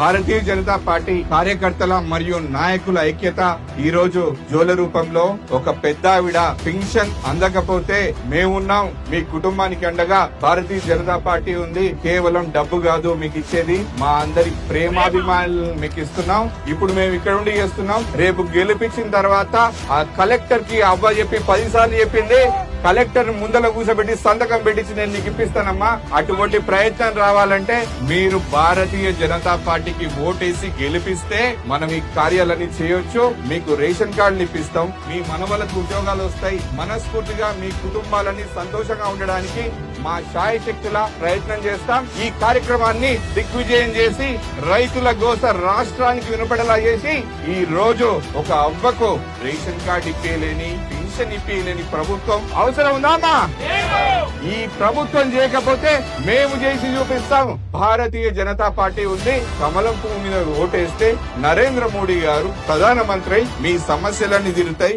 Bharatiya Janata party కార్యకర్తల మరియు నాయకుల ఐక్యత ఈ రోజు జోల రూపంలో ఒక పెద్ద ఆవిడ పింఛన్ అందకపోతే మేమున్నాం మీ కుటుంబానికి అండగా భారతీయ జనతా పార్టీ ఉంది కేవలం డబ్బు కాదు మీకు ఇచ్చేది మా అందరి ప్రేమాభిమానులు మీకు ఇస్తున్నాం ఇప్పుడు మేము ఇక్కడ ఉండి చేస్తున్నాం రేపు గెలిపించిన తర్వాత ఆ కలెక్టర్కి అవ్వ చెప్పి పది సార్లు చెప్పింది కలెక్టర్ ముందల కూసబెట్టి సంతకం పెట్టించి నేను నీకు ఇప్పిస్తానమ్మా. అటువంటి ప్రయత్నం రావాలంటే మీరు భారతీయ జనతా పార్టీకి ఓటేసి గెలిపిస్తే మనం ఈ కార్యాలన్నీ చేయొచ్చు. మీకు రేషన్ కార్డులు ఇప్పిస్తాం. మీ మనవలకు ఉద్యోగాలు వస్తాయి. మనస్ఫూర్తిగా మీ కుటుంబాలని సంతోషంగా ఉండడానికి మా శాయశక్తుల ప్రయత్నం చేస్తాం. ఈ కార్యక్రమాన్ని దిగ్విజయం చేసి రైతుల గోస రాష్ట్రానికి వినపడేలా చేసి ఈ రోజు ఒక అవ్వకు రేషన్ కార్డు ఇప్పేలేని పెన్షన్ ఇప్పలేని ప్రభుత్వం అవసరం ఉందా ఈ ప్రభుత్వం చేయకపోతే మేము చేసి చూపిస్తాం. భారతీయ జనతా పార్టీ ఉంది కమలం పువ్వు మీద ఓటేస్తే నరేంద్ర మోడీ గారు ప్రధానమంత్రి మీ సమస్యలన్నీ తీరుతాయి.